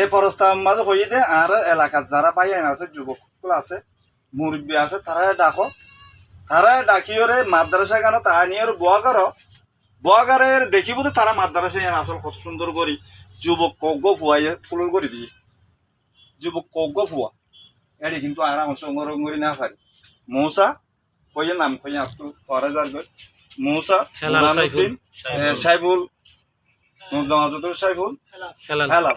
এই প্রস্তাব মাঝে হয়ে দে আর এলাকার যারা ভাই আছে যুবক আছে মুরব্বী আছে তারা ডাকো। তারা ডাকিওরে মাদ্রাসা কেন তা নিয়ে বোয়া করো। বোয়া করে দেখিব তো তারা মাদ্রাসা এর আসল কত সুন্দর করি। যুবক কজ্ঞ ফুয়াই ফুলর করে দিয়ে। যুবক কজ্ঞ ফুয়া এটি কিন্তু আর অংশগ্রহণ করি না পারি মৌসা কইয়ে নাম কইয়ে আপনি করা যার মৌসা সাইফুল। সাইফুল। হেলাল হেলাল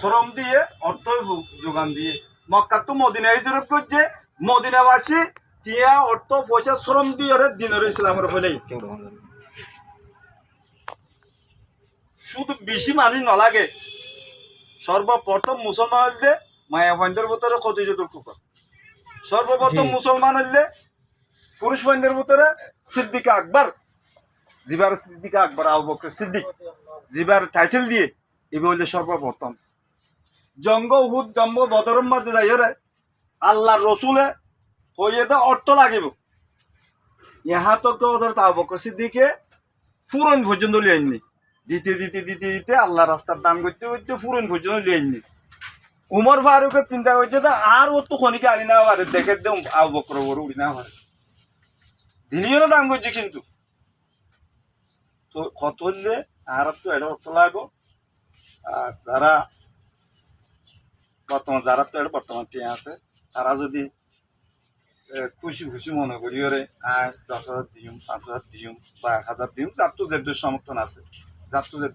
শ্রম দিয়ে অর্থই যো- যোগান দিয়ে। মক্কা তো মদিনা হিজরত করছে মদিনাবাসী টিয়া অর্থ পয়সা শ্রম দিয়ে দিনের ইসলামের ফলে শুধু বেশি মানুষ নলাগে। সর্বপ্রথম মুসলমান হইলে মায়া ফাইন্দের ভিতরে কত জতুর কুকুর। সর্বপ্রথম। মুসলমান হইলে পুরুষ ফাইন্দের ভিতরে সিদ্দিকা আকবর জিবার সিদ্দিকা আকবর আবু বকর সিদ্দিক জিবার টাইটেল দিয়ে এবার হইলে সর্বপ্রথম। জঙ্গ হুদ জম্ব বদরম মাঝে যাই রে। আল্লাহ রসুলে হইয়ে তো অর্থ লাগিব। ইহা তো কেউ ধর আবু বকর সিদ্দিকে ফুরন পর্যন্ত লিয়ে আননি দিতে দিতে দিতে দিতে আল্লাহ রাস্তার দান করতে করতে ফুরন পর্যন্ত লিয়ে আননি উমর ফারুকের চিন্তা করছে তো আর ও তো খনিকে আনি না পারে দেখে দে আবু বকর ওর উড়ি না পারে দিনিও দান করছে কিন্তু। তো কত হইলে আর তো এটা অর্থ লাগবো। আর যারা বর্তমান যারা তো বর্তমান টিয়া আছে, তারা যদি খুশি খুশি মনে করি ওরে, আয় দশ হাজার দিম, পাঁচ হাজার দিম বা এক হাজার দিম যার তো যে সমর্থন আছে যার তো যে